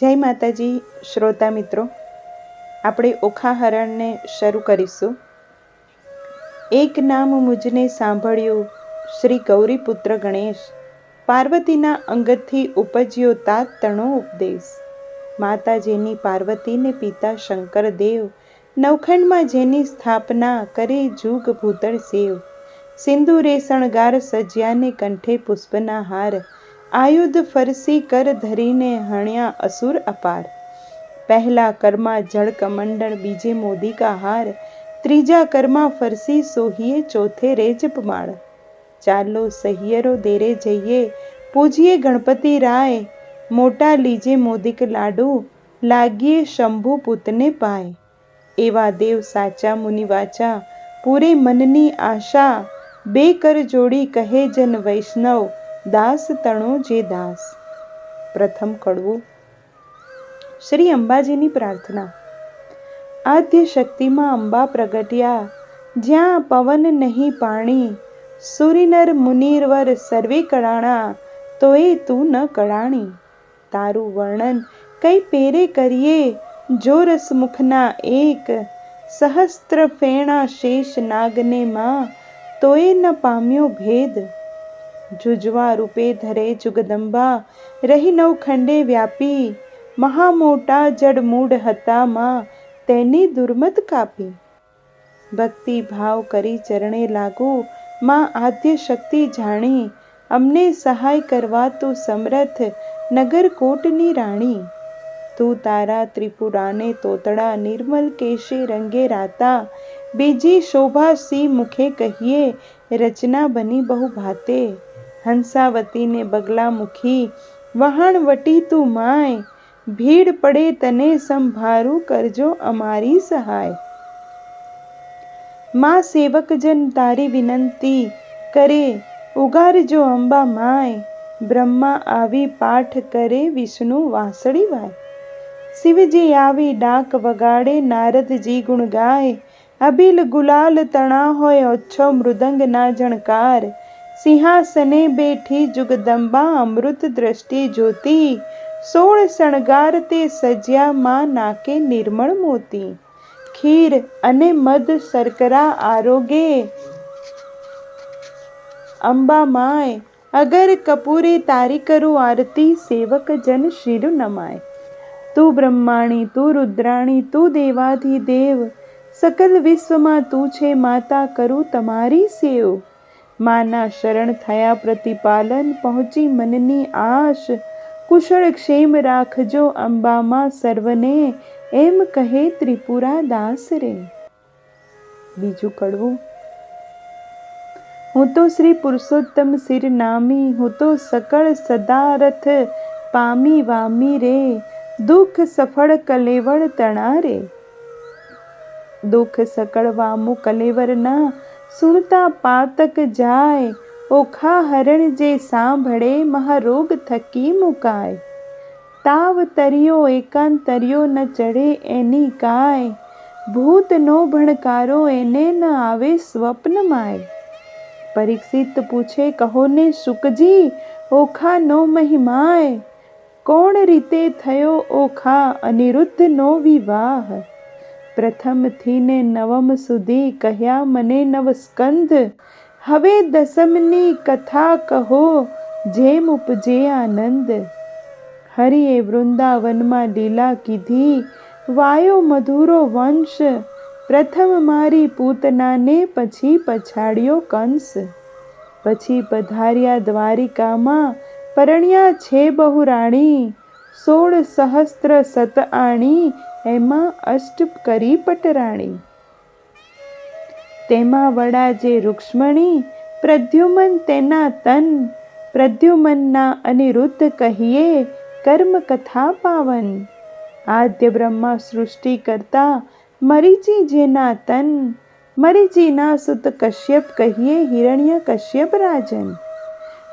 જય માતાજી, શ્રોતા મિત્રો. આપણે ઓખા હરણને શરૂ કરીશું. એક નામ મુજને સાંભળ્યું શ્રી ગૌરીપુત્ર ગણેશ. પાર્વતીના અંગતથી ઉપજ્યો તાત તણો ઉપદેશ. માતાજીની પાર્વતીને પિતા શંકર દેવ નવખંડમાં જેની સ્થાપના કરે જુગ ભૂતળ સેવ. સિંદુરે શણગાર સજ્યાને કંઠે પુષ્પના હાર આયુધ ફરસી કર ધરીને હણ્યા અસુર અપાર. પહેલા કરમાં જળ કમંડળ બીજે મોદિકા હાર. ત્રીજા કર્મા ફરસી સોહીએ ચોથે રેજ પમાળ ચાલો સહિયરો દેરે જઈએ, પૂજીએ ગણપતિ રાય. મોટા લીજે મોદિક લાડુ, લાગીએ શંભુ પૂતને પાય. એવા દેવ સાચા મુનિવાચા પૂરે મનની આશા. બે કર જોડી કહે જન વૈષ્ણવ દાસ તણો જે દાસ. પ્રથમ કડવું. શ્રી અંબાજીની પ્રાર્થના. આદ્ય શક્તિમાં અંબા પ્રગટ્યા. જ્યાં પવન નહીં પાણી. સુરીનર મુનિરવર સર્વે કળાણા તો એ તું ન કળાણી તારું વર્ણન કઈ પેરે કરીએ. જો રસમુખના એક. સહસ્ત્ર ફેણા શેષ નાગને માં. તોય ન પામ્યો ભેદ. જુજવા રૂપે ધરે જુગદંબા, રહી નવ ખંડે વ્યાપી, મહામોટા જડમૂડ હતા માં, તેની દુર્મત કાપી. ભક્તિ ભાવ કરી ચરણે લાગુ, માં આદ્ય શક્તિ જાણી, અમને સહાય કરવા તું સમરથ નગરકોટની રાણી. તું તારા ત્રિપુરાને તોતડા નિર્મલ કેશે રંગે રાતા, બીજી શોભા સી મુખે કહીએ, રચના બની બહુ ભાતે. હંસાવતીને બગલા મુખી વહાણવટી તું માય, ભીડ પડે તને સંભારું કરજો અમારી સહાય. માં સેવકજન તારી વિનંતી કરે, ઉગારજો અંબા માય, બ્રહ્મા આવી પાઠ કરે વિષ્ણુ વાસળી વાય. શિવજી આવી ડાક વગાડે, નારદજી ગુણ ગાય, અભિલ ગુલાલ તણા હોય ઓછો મૃદંગ ના જણકાર સિંહાસને બેઠી જુગદંબા અમૃત દ્રષ્ટિ જોતી. સોળ શણગાર તે સજ્યા માં નાકે નિર્મળ મોતી. ખીર અને મધ શર્કરા આરોગે. અંબા માય, અગર કપૂરે તારી કરું આરતી, સેવક જન શિર નમાય. તું બ્રહ્માણી, તું રુદ્રાણી, તું દેવાધી દેવ સકલ વિશ્વમાં તું છે માતા, કરું તમારી સેવ. માના શરણ થયા પ્રતિપાલન પહોંચી મનની આશ. કુશળ ક્ષેમ રાખજો અંબામાં સર્વને, એમ કહે ત્રિપુરા દાસ રે બીજું કડવું. હું તો શ્રી પુરુષોત્તમ શિર નામી, હું તો સકળ સદારથ પામી વામી રે. દુઃખ સફળ કલેવર તણારે. દુઃખ સકળવામું કલેવર ના સુણતા પાતક જાય, ઓખા હરણ જે સાંભળે મહારોગ થકી મુકાય. તાવ તર્યો એકાંતર્યો ન ચડે એની કાય ભૂત નો ભણકારો એને ન આવે સ્વપ્નમાય પરીક્ષિત પૂછે કહો ને સુકજી ઓખા નો મહિમાય, કોણ રીતે થયો ઓખા અનિરુદ્ધનો વિવાહ? પ્રથમથી ને નવમ સુધી કહ્યા, મને નવસ્કંદ, હવે દસમની કથા કહો, જેમ ઉપજે આનંદ. હરિએ વૃંદાવનમાં લીલા કીધી, વાયો મધુરો વંશ, પ્રથમ મારી પૂતનાને પછી પછાડ્યો કંસ. પછી પધાર્યા દ્વારિકામાં, પરણ્યા છે બહુરાણી, સોળ સહસ્ત્ર સત આણી એમાં અષ્ટ કરી પટરાણી તેમાં વડા જે રૂક્ષ્મણી, પ્રદ્યુમન તેના તન, પ્રદ્યુમનના અનિરુદ્ધ કહીએ, કર્મ કથા પાવન. આદ્ય બ્રહ્મા સૃષ્ટિ કરતા મરીચી જેના તન, મરીચીના સુત કશ્યપ કહીએ, હિરણ્ય કશ્યપ રાજન.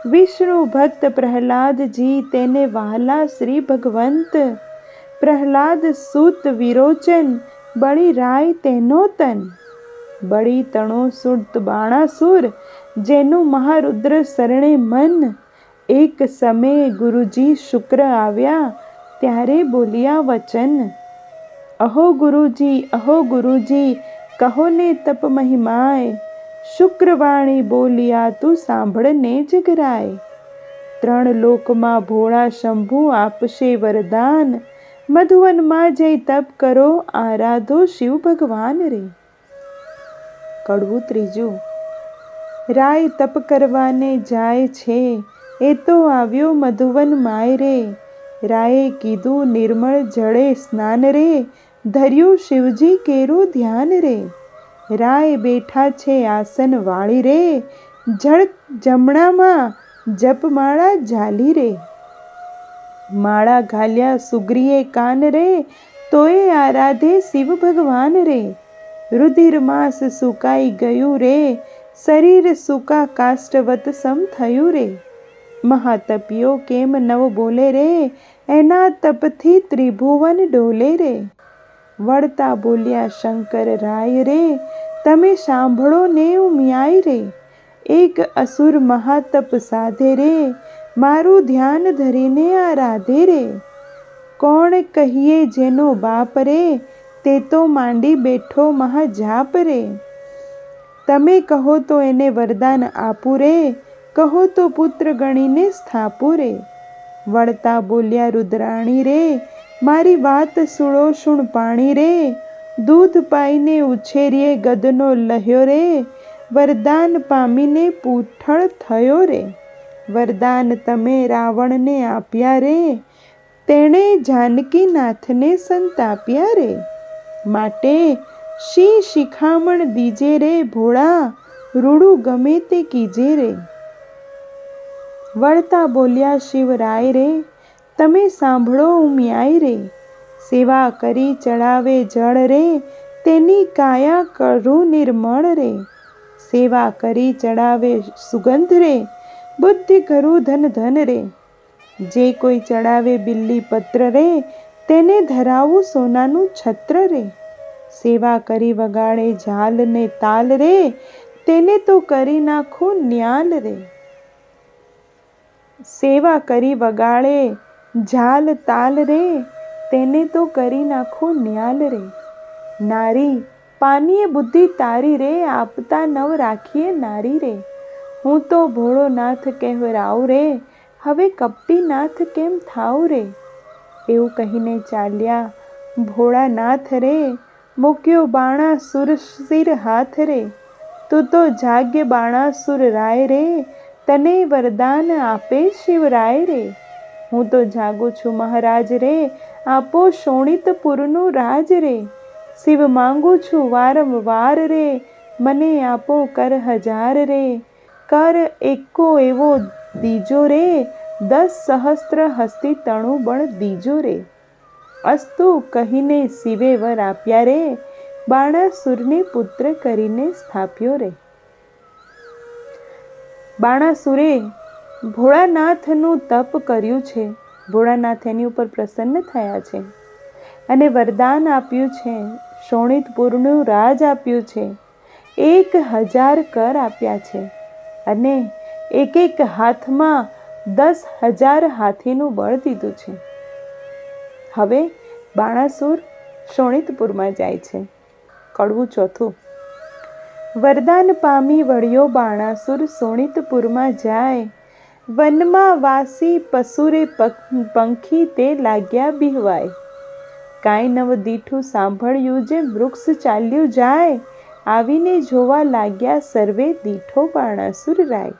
વિષ્ણુ ભક્ત પ્રહલાદજી તેને વહાલા શ્રી ભગવંત. પ્રહલાદ સુત વિરોચન, બળી રાય તેનો તન બળી તણો સુરત બાણાસુર, જેનું મહારુદ્ર શરણે મન. એક સમયે ગુરુજી શુક્ર આવ્યા, ત્યારે બોલ્યા વચન. અહો ગુરુજી અહો ગુરુજી, કહો ને તપ મહિમાય શુક્રવાણી બોલ્યા તું સાંભળને જગરાય ત્રણ લોકમાં ભોળા શંભુ આપશે વરદાન. મધુવનમાં જઈ તપ કરો, આરાધો શિવ ભગવાન રે. કડવું ત્રીજું, રાય તપ કરવાને જાય છે, એ તો આવ્યો મધુવન માય રે. રાયે કીધું, નિર્મળ જળે સ્નાન રે, ધર્યું શિવજી કેરું ધ્યાન રે. રાય બેઠા છે આસન વાળી રે, જળ જમણામાં જપમાળા ઝાલી રે. માળા ઘાલ્યા સુગ્રીએ કાન રે, તોય આરાધે શિવ ભગવાન રે. રુધિર માસ સુકાઈ ગયું રે, શરીર સુકા કાષ્ટવત સમ થયું રે. મહાતપિયો કેમ નવ બોલે રે, એના તપથી ત્રિભુવન ડોલે રે. વળતા બોલ્યા શંકર રાય રે, તમે સાંભળો ને ઉમિયાય રે. એક અસુર મહાતપ સાધે રે મારું ધ્યાન ધરીને આ રાધે રે. કોણ કહીએ જેનો બાપ રે, તે તો માંડી બેઠો મહાજાપ રે. તમે કહો તો એને વરદાન આપું રે, કહો તો પુત્ર ગણીને સ્થાપું રે. વળતા બોલ્યા રુદ્રાણી રે, મારી વાત સુળો સુણ પાણી રે. દૂધ પાઈને ઉછેરીએ ગદનો લહ્યો રે. વરદાન પામીને પૂઠળ થયો રે. વરદાન તમે રાવણને આપ્યા રે. તેણે જાનકીનાથને સંતાપ્યા રે. માટે શી શિખામણ દીજે રે ભોળા? રૂડું ગમે તે કીજે રે. વળતા બોલ્યા શિવરાય રે, તમે સાંભળો ઉમિયાય રે. સેવા કરી ચડાવે જળ રે, તેની કાયા કરું નિર્મળ રે. સેવા કરી ચડાવે સુગંધ રે બુદ્ધિ કરું ધન ધન રે. જે કોઈ ચડાવે બિલ્લી પત્ર રે, તેને ધરાવું સોનાનું છત્ર રે. સેવા કરી વગાડે ઝાલ ને તાલ રે, તેને તો કરી નાખું ન્યાલ રે. સેવા કરી વગાડે ઝાલ તાલ રે, તેને તો કરી નાખો ન્યાલ રે. નારી પાનીએ બુદ્ધિ તારી રે, આપતા નવ રાખીએ નારી રે. હું તો ભોળો નાથ કહેવરાવ રે? હવે કપટી નાથ કેમ થાવ રે? એવું કહીને ચાલ્યા, ભોળાનાથ રે, મૂક્યો બાણાસુર શિર હાથ રે. તું તો જાગ્ય બાણાસુર રાય રે, તને વરદાન આપે શિવરાય રે. હું તો જાગું છું મહારાજ રે, આપો શોણિતપુરનું રાજ રે. શિવ માંગુ છું વારંવાર રે, મને આપો કર હજાર રે. કર એકો એવો દીજો રે, દસ સહસ્ત્ર હસ્તી તણું બળ દીજો રે. અસ્તુ કહીને શિવે વર આપ્યા રે બાણાસુરને પુત્ર કરીને સ્થાપ્યો રે. બાણાસુરે ભોળાનાથનું તપ કર્યું છે, ભોળાનાથ એની ઉપર પ્રસન્ન થયા છે. અને વરદાન આપ્યું છે, શોણિતપુરનું રાજ આપ્યું છે, એક હજાર કર આપ્યા છે. અને એક એક હાથમાં દસ હજાર હાથીનું બળ દીધું છે. હવે બાણાસુર શોણિતપુરમાં જાય છે. કડવું ચોથું. વરદાન પામી વળ્યો બાણાસુર સોણિતપુરમાં જાય. વનમાં વાસી પશુરે પંખી તે લાગ્યા બિહવાય. કાંઈ નવ દીઠું સાંભળ્યું જે વૃક્ષ ચાલ્યું જાય. આવીને જોવા લાગ્યા સર્વે દીઠો બાણાસુર રાય.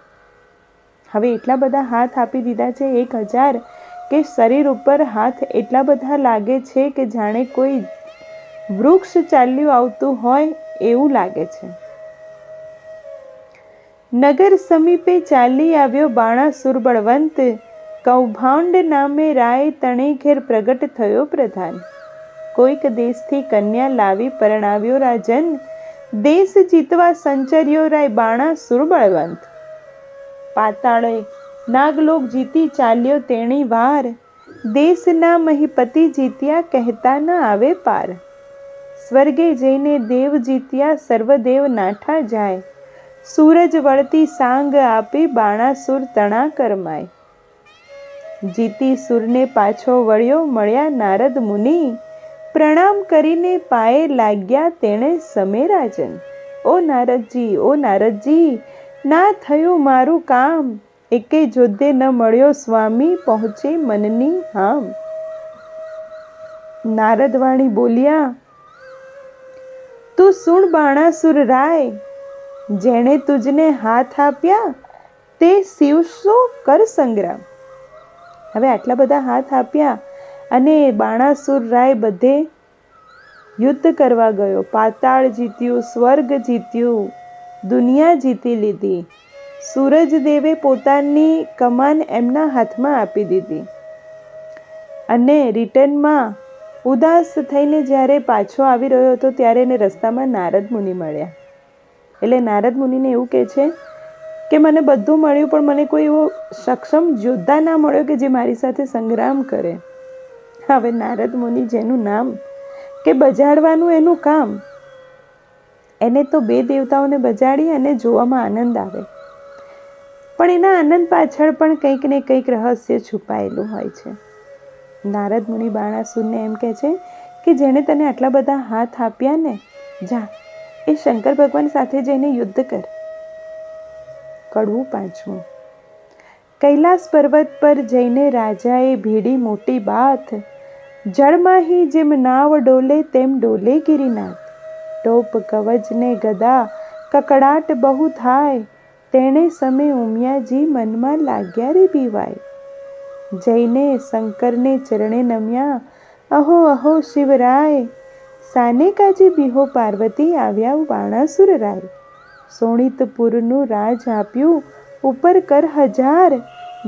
હવે એટલા બધા હાથ આપી દીધા છે એક હજાર કે શરીર ઉપર હાથ એટલા બધા લાગે છે કે જાણે કોઈ વૃક્ષ ચાલ્યું આવતું હોય એવું લાગે છે. નગર સમીપે ચાલી આવ્યો બાણાસુર બળવંત. કૌભાંડ નામે રાય તણે ઘેર પ્રગટ થયો પ્રધાન. કોઈક દેશથી કન્યા લાવી પરણાવ્યો રાજન. દેશ જીતવા સંચર્યો રાય બાણાસુર બળવંત પાતાળે નાગલોક જીતી ચાલ્યો તેણી વાર. દેશના મહિપતિ જીત્યા કહેતા ન આવે પાર. સ્વર્ગે જઈને દેવ જીત્યા સર્વદેવ નાઠા જાય. સૂરજ વળતી સાંગ આપી બાણાસુર તણા કરમાય. જીતી સુરને પાછો વળ્યો મળ્યા નારદ મુનિ. પ્રણામ કરીને પાયે લાગ્યા તેણે સમેરાજન. ઓ નારદજી ઓ નારદજી, ના થયું મારું કામ. એકે જોધે ન મળ્યો સ્વામી પહોંચે મનની હામ. નારદવાણી બોલ્યા, તું સુણ બાણાસુર રાય. જેણે તુજને હાથ આપ્યા, તે શિવ શું કર સંગ્રામ. હવે આટલા બધા હાથ આપ્યા અને બાણાસુર રાય બધે યુદ્ધ કરવા ગયો. પાતાળ જીત્યું, સ્વર્ગ જીત્યું, દુનિયા જીતી લીધી. સૂરજદેવે પોતાની કમાન એમના હાથમાં આપી દીધી. અને રિટર્નમાં ઉદાસ થઈને જ્યારે પાછો આવી રહ્યો હતો ત્યારે એને રસ્તામાં નારદ મુનિ મળ્યા. એટલે નારદ મુનિને એવું કહે છે કે મને બધું મળ્યું, પણ મને કોઈ એવો સક્ષમ યોદ્ધા ના મળ્યો કે જે મારી સાથે સંગ્રામ કરે. હવે નારદ મુનિ જેનું નામ કે બજાડવાનું એનું કામ, એને તો બે દેવતાઓને બજાડી અને જોવામાં આનંદ આવે. પણ એના આનંદ પાછળ પણ કંઈક ને કંઈક રહસ્ય છુપાયેલું હોય છે. નારદ મુનિ બાણાસુરને એમ કહે છે કે જેણે તને આટલા બધા હાથ આપ્યા ને, જા, એ શંકર ભગવાન સાથે જઈને યુદ્ધ કર. કડવું પાંચમું કૈલાસ પર્વત પર જઈને રાજાએ ભીડી મોટી બાથ જળમાહી જેમ નાવ ડોલે તેમ ડોલે ગિરિનાથ. ટોપ કવચને ગદા, કકડાટ બહુ થાય, તેણે સમે ઉમિયાજી મનમાં લાગ્યા રે બીવાય. જઈને શંકરને ચરણે નમ્યા, અહો અહો, શિવરાય, સાને કાજી બિહો પાર્વતી આવ્યા વાણાસુર રાય. સોણિતપુરનું રાજ આપ્યું ઉપર કર હજાર,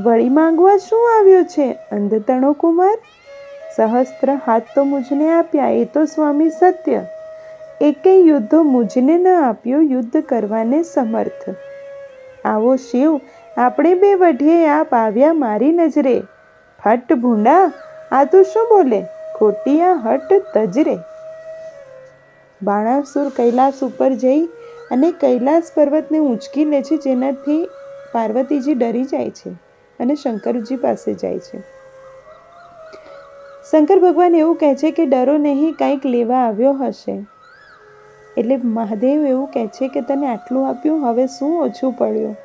વળી માંગવા શું આવ્યો છે અંધતણો કુમાર? સહસ્ત્ર હાથ તો મુજને આપ્યા. એ તો સ્વામી સત્ય. એકે યુદ્ધો મુજને ન આપ્યો, યુદ્ધ કરવાને સમર્થ. આવો શિવ, આપણે બે વઢીએ આપ આવ્યા મારી નજરે. ફટ ભૂંડા, આ તું શું બોલે? ખોટિયા હટ તજરે. બાણાસુર કૈલાસ ઉપર જઈ અને કૈલાસ પર્વતને ઊંચકી લે છે, જેનાથી પાર્વતીજી ડરી જાય છે અને શંકરજી પાસે જાય છે. શંકર ભગવાન એવું કહે છે કે ડરો નહીં, કંઈક લેવા આવ્યો હશે. એટલે મહાદેવ એવું કહે છે કે તને આટલું આપ્યું, હવે શું ઓછું પડ્યું?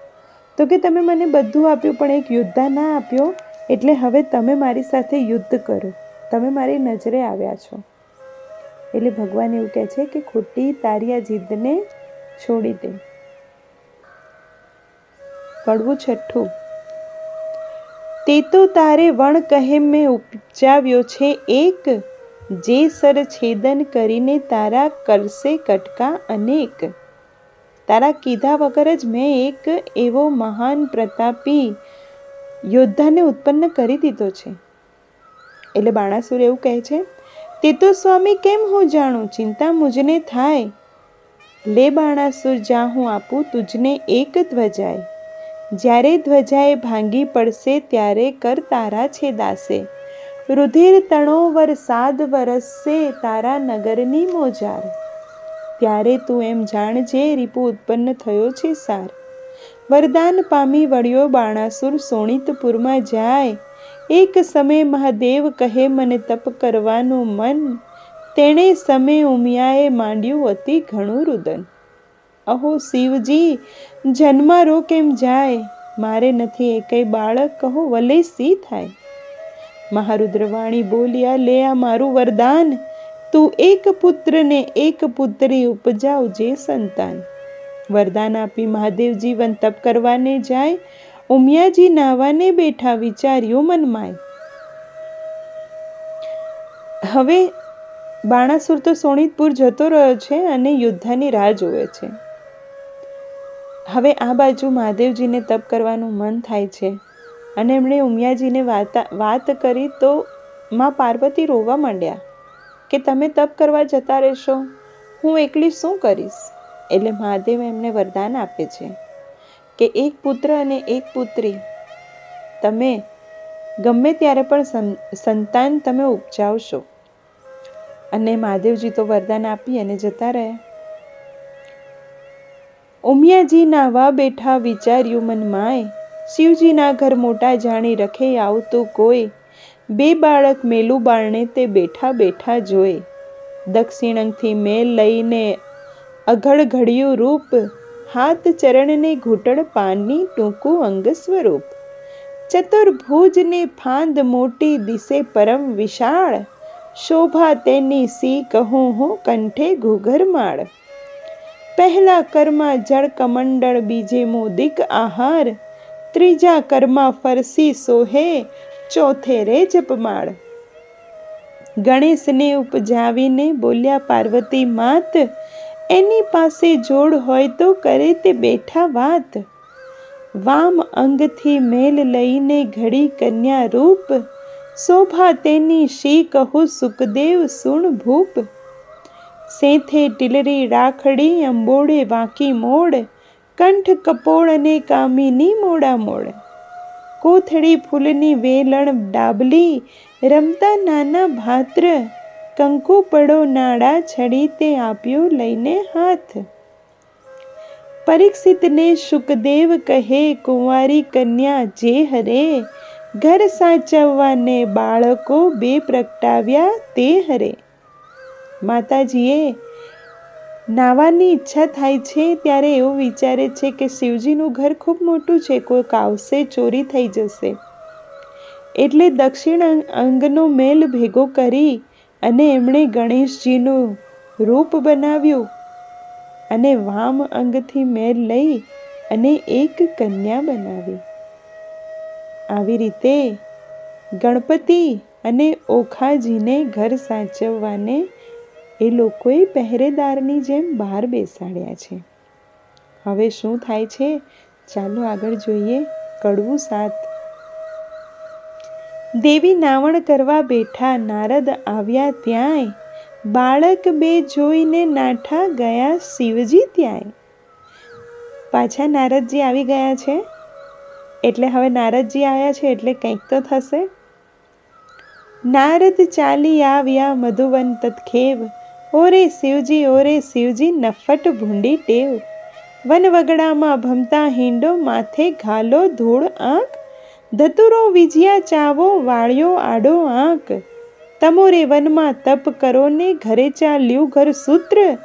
તો કે તમે મને બધું આપ્યું, પણ એક યોદ્ધા ના આપ્યો, એટલે હવે તમે મારી સાથે યુદ્ધ કરો. તમે મારી નજરે આવ્યા છો. એટલે ભગવાન એવું કહે છે કે ખોટી તારી આ જીદને છોડી દે. કડવું છઠ્ઠું. તે તો તારે વણ કહે મેં ઉપજાવ્યો છે, એક જે સર છેદન કરીને તારા કરશે કટકા અનેક. તારા કીધા વગર જ મેં એક એવો મહાન પ્રતાપી યોદ્ધાને ઉત્પન્ન કરી દીધો છે. એટલે બાણાસુર એવું કહે છે, તે તો સ્વામી કેમ હું જાણું? ચિંતા મુજને થાય. લે બાણાસુર, જા હું આપું તુજને એક ધ્વજાય. જ્યારે ધ્વજાએ ભાંગી પડશે ત્યારે કર તારા છે દાસે રુધિર તણો વરસાદ વરસશે તારા નગરની મોજાર. ત્યારે તું એમ જાણજે રીપુ ઉત્પન્ન થયો છે સાર. વરદાન પામી વળ્યો બાણાસુર સોણિતપુરમાં જાય. એક સમય મહાદેવ કહે, મને તપ કરવાનું મન. તેણે સમય ઉમિયાએ માંડ્યું અતિ ઘણું રુદન. અહો શિવજી, જન્મારો કેમ જાય? મારે નથી એકેય બાળક કહો વલે સી થાય? મહારુદ્રવાણી બોલ્યા, લે આ મારું વરદાન, તું એક પુત્રને એક પુત્રી ઉપજાવ જે સંતાન. વરદાન આપી મહાદેવજી વંતપ તપ કરવાને જાય, ઉમિયાજી નાવાને બેઠા વિચાર્યું મનમાય. હવે બાણાસુર તો સોણિતપુર જતો રહ્યો છે અને યુદ્ધની રાહ જોવે છે. હવે આ બાજુ મહાદેવજીને તપ કરવાનું મન થાય છે. અને એમણે ઉમિયાજીને વાત વાત કરી તો માં પાર્વતી રોવા માંડ્યા કે તમે તપ કરવા જતા રહેશો. હું એકલી શું કરીશ? એટલે મહાદેવ એમને વરદાન આપે છે કે એક પુત્ર અને એક પુત્રી. તમે ગમે ત્યારે પણ સંતાન તમે ઉપજાવશો. અને મહાદેવજી તો વરદાન આપી અને જતા રહ્યા. ઉમિયાજી નાવા બેઠા વિચાર્યું મનમાય શિવજીના ઘર મોટા જાણી રખે આવતું કોઈ, બે બાળક મેલું બાળને તે બેઠા બેઠા જોઈ દક્ષિણંગથી મેલ લઈને અઘડ ઘડ્યું રૂપ, હાથ ચરણને ઘૂંટણ પાનની ટૂંકું અંગ સ્વરૂપ. ચતુર્ભુજને ફાંદ મોટી દિશે પરમ વિશાળ, શોભા તેની સી કહું હું કંઠે ઘૂઘરમાળ પહેલા કર્મા જળ કમંડળ બીજે મોદિક આહાર, ત્રીજા કર્મા ફરસી સોહે, ચોથે રે જપમાળ ગણેશને ઉપજાવીને બોલ્યા, પાર્વતી માત, એની પાસે જોડ હોય તો કરે તે બેઠા વાત. વામ અંગથી મેલ લઈને ઘડી કન્યા રૂપ, શોભા તેની શી કહું સુખદેવ સુણ ભૂપ. સેથે ટીલરી રાખડી અંબોડે વાંકી મોડ કંઠ કપોળ અને કામિની મોડા મોડ કોથળી ફૂલની વેલણ ડાબલી, રમતા નાના ભાત્ર, કંકુ પડો નાડા છડી તે આપ્યું લઈને હાથ. પરીક્ષિતને શુકદેવ કહે, કુંવારી કન્યા જે હરે, ઘર સાચવવાને બાળકો બે પ્રગટાવ્યા તે હરે. માતાજીએ નાવાની ઈચ્છા થાય છે ત્યારે એવું વિચારે છે કે શિવજીનું ઘર ખૂબ મોટું છે કોઈક આવશે ચોરી થઈ જશે. એટલે દક્ષિણ અંગનો મેલ ભેગો કરી અને એમણે ગણેશજીનું રૂપ બનાવ્યું અને વામ અંગથી મેલ લઈ અને એક કન્યા બનાવી. આવી રીતે ગણપતિ અને ઓખાજીને ઘર સાચવવાને એ લોકોએ પહેરેદારની જેમ બહાર બેસાડ્યા છે. હવે શું થાય છે? ચાલો આગળ જોઈએ. કડવું સાત. દેવી નાવણ કરવા બેઠા નારદ આવ્યા ત્યાંય. બાળક બે જોઈને નાઠા ગયા શિવજી ત્યાંય. પાછા નારદજી આવી ગયા છે? એટલે હવે નારદજી આવ્યા છે એટલે કંઈક તો થશે. નારદ ચાલી આવ્યા મધુવન તત્ખેવ ઓરે શિવજી ઓરે શિવજી, નફટ ભૂંડી ટેવ. વનવગડામાં ભમતા હિંડો, માથે ઘાલો ધૂળ આંખ ધતુરો વિજયા ચાવો, વાળ્યો આડો આંક. તમોરે વનમાં તપ કરો ને ઘરે ચાલ્યું ઘર સૂત્ર.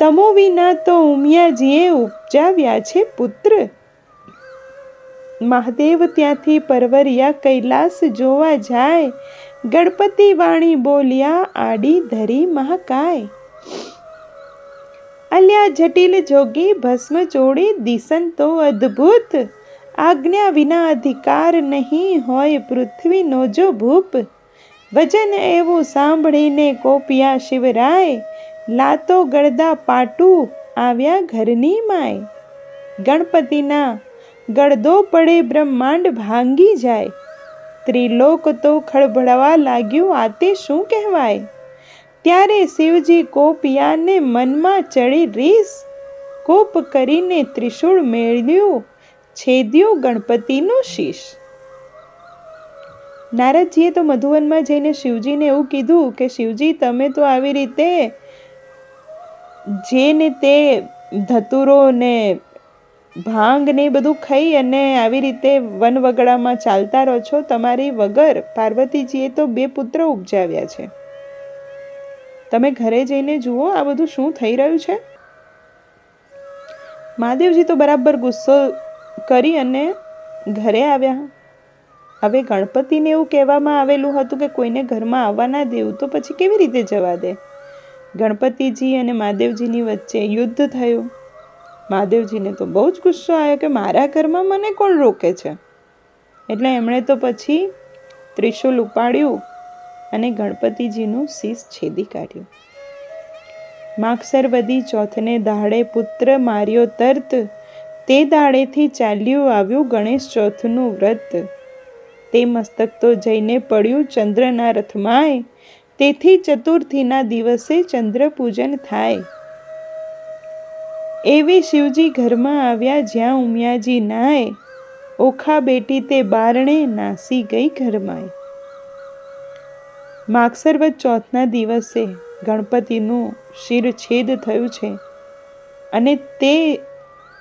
તમો વિના તો ઉમિયાજીએ ઉપજાવ્યા છે પુત્ર. મહાદેવ ત્યાંથી પરવરિયા કૈલાસ જોવા જાય. ગણપતિ વાણી બોલ્યા, આડી ધરી મહાકાય. અલ્યા જટિલ જોગી ભસ્મ ચોડી, દિસન તો અદ્ભુત. આજ્ઞા વિના અધિકાર નહીં હોય પૃથ્વીનો જો ભૂપ. વજન એવું સાંભળીને કોપિયા શિવરાય. લાતો ગળદા પાટું આવ્યા ઘરની માય. ગણપતિના ગળદો પડે બ્રહ્માંડ ભાંગી જાય. ત્રિલોક તો ખળભળવા લાગ્યું, આ તે શું કહેવાય? ત્યારે શિવજી કોપિયાને મનમાં ચડી રીસ કોપ કરીને ત્રિશૂળ મેળ્યું છેદ્યું ગણપતિનું શીશ. નારદજીએ તો મધુવનમાં જઈને શિવજીને એવું કીધું કે, શિવજી, તમે તો આવી રીતે જેને તે ધતુરો ને ભાંગ ને બધું ખાઈ અને આવી રીતે વનવગડામાં ચાલતા રહો છો, તમારી વગર પાર્વતીજીએ તો બે પુત્ર ઉપજાવ્યા છે. તમે ઘરે જઈને જુઓ, આ બધું શું થઈ રહ્યું છે? મહાદેવજી તો બરાબર ગુસ્સો કરી અને ઘરે આવ્યા. હવે ગણપતિને એવું કહેવામાં આવેલું હતું કે કોઈને ઘરમાં આવવા ના દેવું, તો પછી કેવી રીતે જવા દે? ગણપતિજી અને મહાદેવજીની વચ્ચે યુદ્ધ થયું. મહાદેવજીને તો બહુ જ ગુસ્સો આવ્યો કે મારા ઘરમાં મને કોણ રોકે છે? એટલે એમણે તો પછી ત્રિશુલ ઉપાડ્યું અને ગણપતિજીનું શીશ છેદી કાઢ્યું. માગસર વધી ચોથને દાડે પુત્ર માર્યો તર્ત, તે દાડેથી ચાલ્યું આવ્યું ગણેશ ચોથનું વ્રત. તે મસ્તક તો જઈને પડ્યું ચંદ્રના રથમાંય, તેથી ચતુર્થીના દિવસે ચંદ્ર પૂજન થાય. એવી શિવજી ઘરમાં આવ્યા જ્યાં ઉમિયાજી નાય ઓખા બેટી તે બારણે નાસી ગઈ ઘરમાં માગસરવત ચોથના દિવસે ગણપતિનું શિરછેદ થયું છે અને તે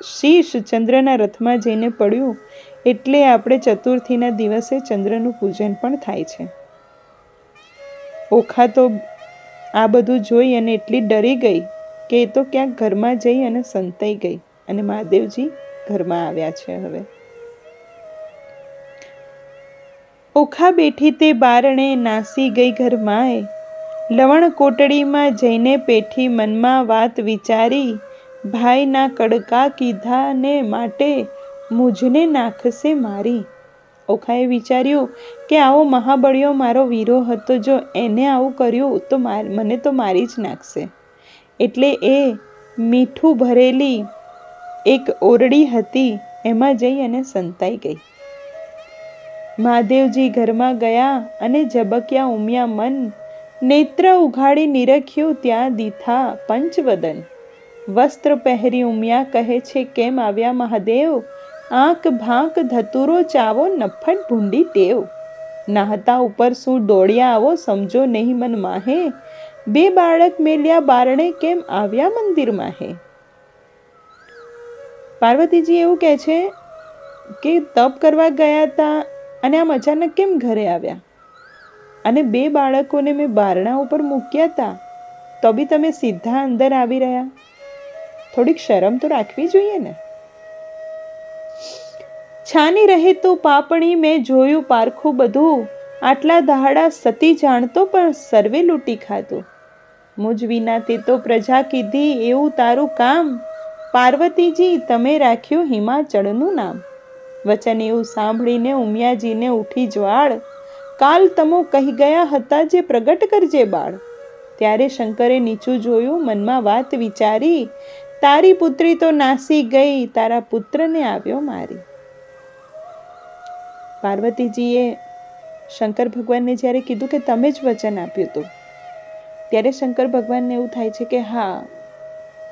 શીશ ચંદ્રના રથમાં જઈને પડ્યું એટલે આપણે ચતુર્થીના દિવસે ચંદ્રનું પૂજન પણ થાય છે. ઓખા તો આ બધું જોઈ અને એટલી ડરી ગઈ કે એ તો ક્યાંક ઘરમાં જઈ અને સંતાઈ ગઈ અને મહાદેવજી ઘરમાં આવ્યા છે હવે. ઓખા બેઠી તે બારણે નાસી ગઈ ઘરમાંય લવણ કોટડીમાં જઈને પેઠી મનમાં વાત વિચારી, ભાઈના કડકા કીધા ને માટે મુજને નાખશે મારી. ઓખાએ વિચાર્યું કે આવો મહાબળિયો મારો વીરો હતો, જો એને આવું કર્યું તો મને તો મારી જ નાખશે. એટલે એ મીઠું ભરેલી એક ઓરડી હતી, એમાં જઈ અને સંતાઈ ગઈ. મહાદેવજી ઘરમાં ગયા અને ઝબક્યા ઉમિયા મન, નેત્ર ઉઘાડી નિરખ્યું ત્યાં દીથા પંચવદન. વસ્ત્ર પહેરી ઉમિયા કહે છે, કેમ આવ્યા મહાદેવ? આંખ ભાંક ધતુરો ચાવો નફટ ભૂંડી ટેવ. નાહતા ઉપર શું દોડ્યા આવો સમજો નહીં મન માહે? બે બાળક મેલ્યા બારણે કેમ આવ્યા મંદિરમાં હે? પાર્વતીજી એવું કહે છે કે તપ કરવા ગયા હતા અને આમ અચાનક કેમ ઘરે આવ્યા? અને બે બાળકોને મેં બારણા ઉપર મૂક્યા હતા તો બી તમે સીધા અંદર આવી રહ્યા. થોડીક શરમ તો રાખવી જોઈએ ને. છાની રહે તો પાપણી મેં જોયું પારખું બધું. આટલા દહાડા સતી જાણતો પણ સર્વે લૂંટી ખાધું. મુજ વિના તે તો પ્રજા કીધી એવું તારું કામ? પાર્વતીજી, તમે રાખ્યું હિમાચળનું નામ. વચન એવું સાંભળીને ઉમિયાજીને ઉઠી જ્વાળ. કાલ તમો કહી ગયા હતા જે પ્રગટ કરજે બાળ. ત્યારે શંકરે નીચું જોયું, મનમાં વાત વિચારી, તારી પુત્રી તો નાસી ગઈ, તારા પુત્રને આવ્યો મારી. પાર્વતીજીએ શંકર ભગવાનને જ્યારે કીધું કે તમે જ વચન આપ્યું હતું ત્યારે શંકર ભગવાનને એવું થાય છે કે હા,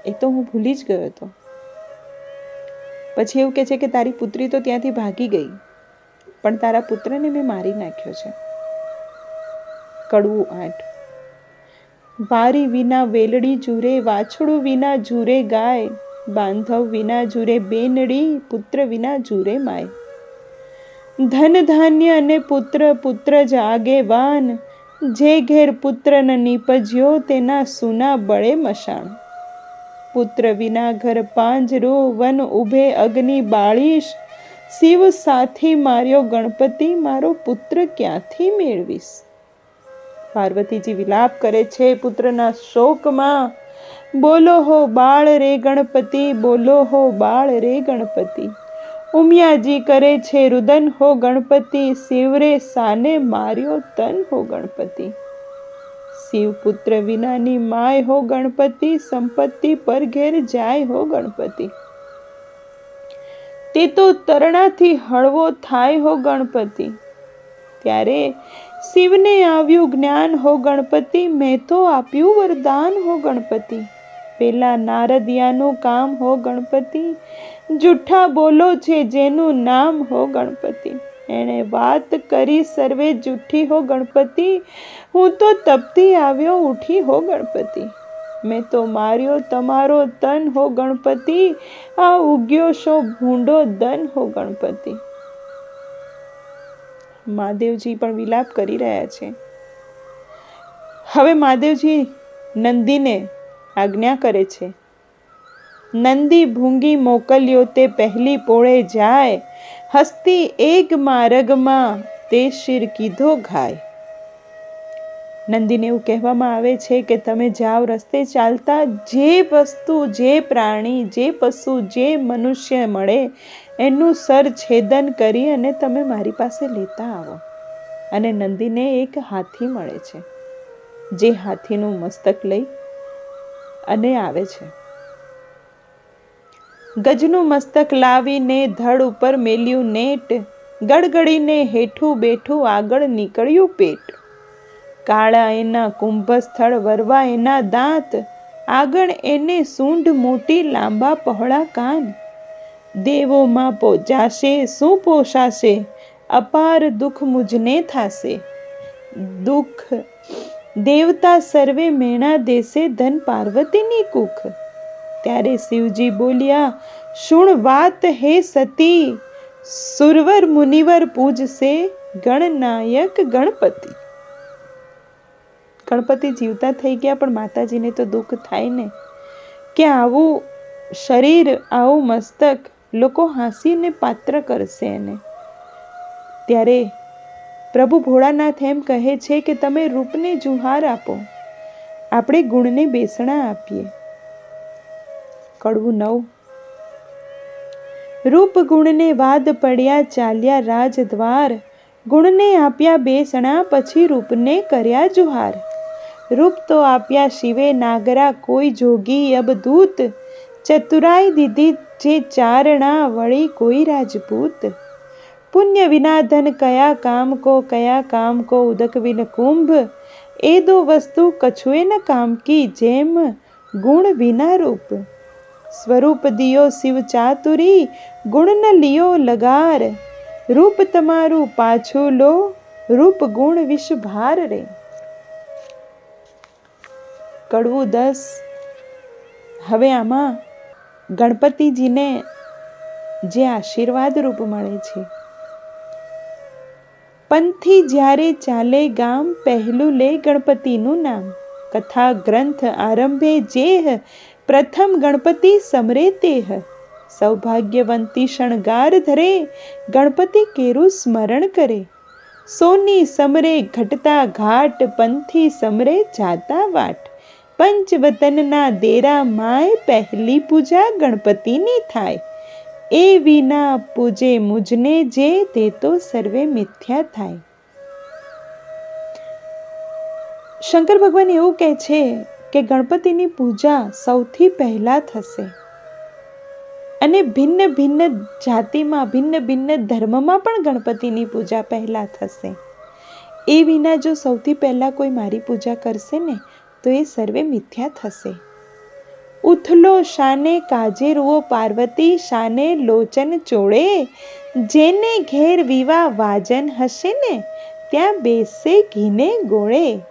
એ તો હું ભૂલી જ ગયો હતો. પછી એવું કહે છે કે તારી પુત્રી તો ત્યાંથી ભાગી ગઈ, પણ તારા પુત્રને મેં મારી નાખ્યો છે. કડવું આઠ. વારી વિના વેલડી જુરે, વાછડું વિના જુરે ગાય, બાંધવ વિના જુરે બેનડી, પુત્ર વિના જુરે માય. ધન ધાન્ય અને પુત્ર પુત્ર જ આગેવાન જે ઘેર પુત્રને નીપજ્યો તેના સુના બળે મશાણ. પુત્ર વિના ઘર પાંજરો, વન ઉભે અગ્નિ બાળીશ. શિવ સાથી માર્યો ગણપતિ, મારો પુત્ર ક્યાંથી મેળવીશ? પાર્વતીજી વિલાપ કરે છે પુત્રના શોકમાં. બોલો હો બાળ રે ગણપતિ, બોલો હો બાળ રે ગણપતિ. ઉમિયાજી કરે છે, રુદન હો ગણપતિ, શિવરે સાને માર્યો તન હો ગણપતિ. શિવપુત્ર વિનાની માય હો ગણપતિ, સંપત્તિ પર ઘેર જાય હો ગણપતિ. તે તો તરણાથી હળવો થાય હો ગણપતિ. ત્યારે શિવને આવ્યું જ્ઞાન હો ગણપતિ, મેં તો આપ્યું વરદાન હો ગણપતિ. પેલા નારદિયાનું કામ હો ગણપતિ જૂઠા બોલો છે જેનું નામ હો ગણપતિ. એણે વાત કરી, સર્વે જૂઠી હો ગણપતિ. હું તો તપતી આવ્યો, ઉઠી હો ગણપતિ. મેં તો માર્યો તમારો તન હો ગણપતિ. આ ઉગ્યો શો ભૂંડો દન હો ગણપતિ. મહાદેવજી પણ વિલાપ કરી રહ્યા છે. હવે મહાદેવજી નંદીને આજ્ઞા કરે છે. નંદી ભૂંગી મોકલ્યો તે પહેલી પોળે જાય. હસ્તી એક માર્ગમાં તે શિર કીધો ઘાય નંદીને એવું કહેવામાં આવે છે કે તમે જાઓ રસ્તે ચાલતા જે વસ્તુ, જે પ્રાણી, જે પશુ, જે મનુષ્ય મળે એનું સર છેદન કરી અને તમે મારી પાસે લેતા આવો. અને નંદીને એક હાથી મળે છે, જે હાથીનું મસ્તક લઈ અને આવે છે. ગજનું મસ્તક લાવીને ધડ ઉપર મેલ્યું નેટ. ગડગડીને હેઠું બેઠું આગળ નીકળ્યું પેટ. કાળા એના કુંભસ્થળ, વરવા એના દાંત. આગળ એને સૂંઢ મોટી લાંબા પહોળા કાન. દેવોમાં પોજાશે, શું પોષાશે? અપાર દુઃખ મુજને થાશે. દુઃખ. દેવતા સર્વે મેણા દેશે ધન પાર્વતીની કુખ. ત્યારે શિવજી બોલ્યા શુણ વાત હે સતી? સુરવર મુનિવર પૂજશે ગણનાયક ગણપતિ. ગણપતિ જીવતા થઈ ગયા, પણ માતાજીને તો દુઃખ થાય ને. કે આવું શરીર, આવું મસ્તક લોકો હાંસીને પાત્ર કરશે એને ત્યારે પ્રભુ ભોળાનાથ એમ કહે છે કે, તમે રૂપને જુહાર આપો. આપણે ગુણને બેસણા આપીએ. કડવું નવ. રૂપ ગુણને વાદ પડ્યા ચાલ્યા રાજદ્વાર. ગુણને આપ્યા બેસણા પછી રૂપને કર્યા જુહાર. રૂપ તો આપ્યા શિવે નાગરા, કોઈ જોગી અબદૂત ચતુરાઈ દીધી જે ચારણા વળી કોઈ રાજપૂત. પુણ્ય વિના ધન કયા કામ કો, કયા કામ કો ઉદક વિન કુંભ. એ દો વસ્તુ કછુએ ન કામ કી, જેમ ગુણ વિના રૂપ. સ્વરૂપ દિયો શિવ ચાતુરી, ગુણન લિયો લગાર. રૂપ તમારું પાછું લો, રૂપ ગુણ વિષ ભાર રે. કડવું દસ. હવે આમાં ગણપતિજીને જે આશીર્વાદ રૂપ મળે છે. પંથી જ્યારે ચાલે ગામ, પહેલું લે ગણપતિનું નામ. કથા ગ્રંથ આરંભે જેહ પ્રથમ ગણપતિ સમરે તેહ સૌભાગ્યવંતી શણગાર ધરે, ગણપતિ કેરું સ્મરણ કરે. સોની સમરે ઘટતા ઘાટ, પંથી સમરે જાતા વાટ. પંચવતનના દેરા માય પહેલી પૂજા ગણપતિની થાય. એ વિના પૂજે મુજને જે, તે તો સર્વે મિથ્યા થાય. શંકર ભગવાન એવું કહે છે કે ગણપતિની પૂજા સૌથી પહેલા થશે. અને ભિન્ન ભિન્ન જાતિમાં, ભિન્ન ભિન્ન ધર્મમાં પણ ગણપતિની પૂજા પહેલા થશે. એ વિના જો સૌથી પહેલા કોઈ મારી પૂજા કરશે ને, તો એ સર્વે મિથ્યા થશે. ઉથલો શાને કાજેરુઓ પાર્વતી, શાને લોચન ચોળે, જેને ઘેર વિવા વાજન હશે ને, ત્યાં બેસે ઘીને ગોળે.